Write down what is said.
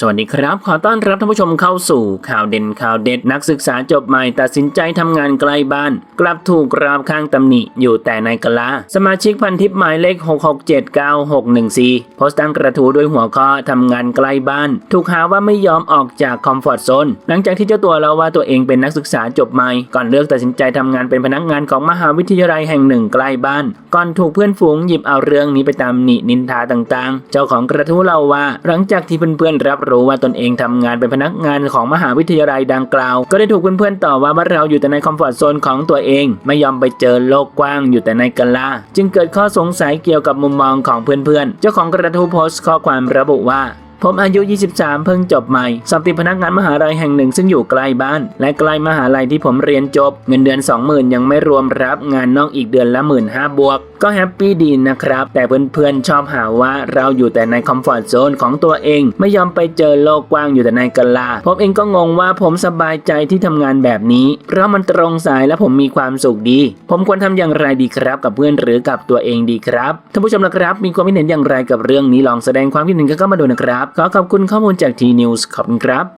สวัสดีครับ ขอต้อนรับท่านผู้ชมเข้าสู่ข่าวเด่นข่าวเด็ด นักศึกษาจบใหม่ตัดสินใจทำงานไกลบ้าน กลับถูกกราบข้างตำหนิอยู่แต่ในกะลา สมาชิกพันทิปหมายเลข 6679614 โพสต์ตั้งกระทู้ด้วยหัวข้อทำงานไกลบ้าน ถูกหาว่าไม่ยอมออกจากคอมฟอร์ทโซน หลังจากที่เจ้าตัวเล่าว่าตัวเองเป็นนักศึกษาจบใหม่ ก่อนเลือกตัดสินใจทำงานเป็นพนักงานของมหาวิทยาลัยแห่งหนึ่งใกล้บ้าน ก่อนถูกเพื่อนฝูงหยิบเอาเรื่องนี้ไปตามหนินินทาต่าง ๆ เจ้าของกระทู้เล่าว่า หลังจากที่เพื่อนๆรับรู้ว่าตนเองทำงานเป็นพนักงานของมหาวิทยาลัยดังกล่าว ก็ได้ถูกเพื่อนๆต่อว่าว่าเราอยู่แต่ในคอมฟอร์ทโซนของตัวเอง ไม่ยอมไปเจอโลกกว้างอยู่แต่ในกะลา จึงเกิดข้อสงสัยเกี่ยวกับมุมมองของเพื่อนๆ เจ้าของกระทู้โพสต์ข้อความระบุว่า ผมอายุ 23 เพิ่งจบใหม่ สอบติดพนักงานมหาลัยแห่งหนึ่งซึ่งอยู่ใกล้บ้าน และใกล้มหาลัยที่ผมเรียนจบ เงินเดือน 20,000 ยังไม่รวมรับงานนอกอีกเดือนละ1 5ื่นบวก ก็แฮปปี้ดีนะครับ แต่เพื่อนๆชอบหาว่าเราอยู่แต่ในคอมฟอร์ทโซนของตัวเอง ไม่ยอมไปเจอโลกกว้างอยู่แต่ในกะลา ผมเองก็งงว่าผมสบายใจที่ทำงานแบบนี้ เพราะมันตรงสายและผมมีความสุขดี ผมควรทำอย่างไรดีครับ กับเพื่อนหรือกับตัวเองดีครับท่านผู้ชมนะครับ มีความคิดเห็นอย่างไรกับเรื่องนี้ลองแสดงความคิดเห็นกันเข้ามาดูนะครับขอขอบคุณข้อมูลจากทีนิวส์ขอบคุณครับ